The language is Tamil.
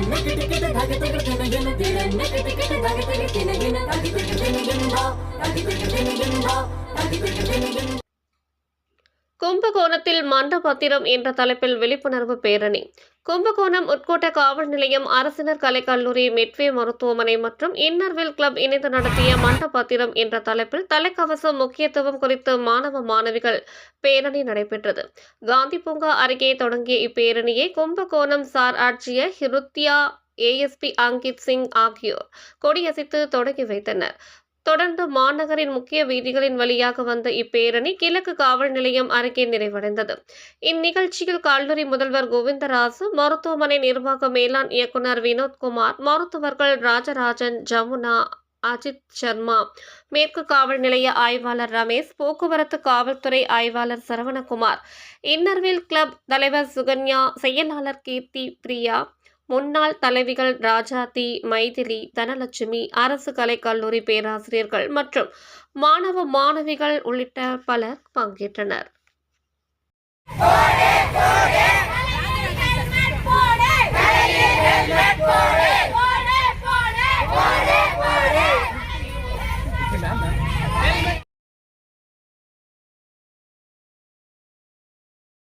ಕಿಟಕಿ ಟಿಕೆಟ್ ಧಾಗೆ ತಗರ್ತೇನೆ ಏನು ಕಿರಣ್ಯಕ್ಕೆ ಟಿಕೆಟ್ ಧಾಗೆ ತಗರ್ತೇನೆ ಏನು ಧಾಗೆ ತಗರ್ತೇನೆ ಎಂಬ ಧಾಗೆ ತಗರ್ತೇನೆ ಎಂಬ ಧಾಗೆ கும்பகோணத்தில் மண்டபத்திரம் என்ற தலைப்பில் விழிப்புணர்வு பேரணி. கும்பகோணம் உட்கோட்ட காவல் நிலையம் அரசினர் கலைக்கல்லூரி மெட்வே மருத்துவமனை மற்றும் இன்னர்வில் கிளப் இணைந்து நடத்திய மண்டபத்திரம் என்ற தலைப்பில் தலைக்கவசம் முக்கியத்துவம் குறித்து மாணவ மாணவிகள் பேரணி நடைபெற்றது. காந்தி பூங்கா அருகே தொடங்கிய இப்பேரணியை கும்பகோணம் சார் ஆட்சிய ஹிருத்யா ஏஎஸ்பி அங்கித் சிங் ஆகியோர் கொடியசைத்து தொடங்கி வைத்தனர். தொடர்ந்து மாநகரின் முக்கிய வீதிகளின் வழியாக வந்த இப்பேரணி கிழக்கு காவல் நிலையம் அருகே நிறைவடைந்தது. இந்நிகழ்ச்சியில் கல்லூரி முதல்வர் கோவிந்தராசு மருத்துவமனை நிர்வாக மேலாண் இயக்குனர் வினோத்குமார் மருத்துவர்கள் ராஜராஜன் ஜமுனா அஜித் சர்மா மேற்கு காவல் நிலைய ஆய்வாளர் ரமேஷ் போக்குவரத்து காவல்துறை ஆய்வாளர் சரவணகுமார் இன்னர்வில் கிளப் தலைவர் சுகன்யா செயலாளர் கீர்த்தி பிரியா முன்னாள் தலைவிகள் ராஜாதி மைதிலி தனலட்சுமி அரசு கலைக்கல்லூரி பேராசிரியர்கள் மற்றும் மாணவ மாணவிகள் உள்ளிட்ட பலர் பங்கேற்றனர்.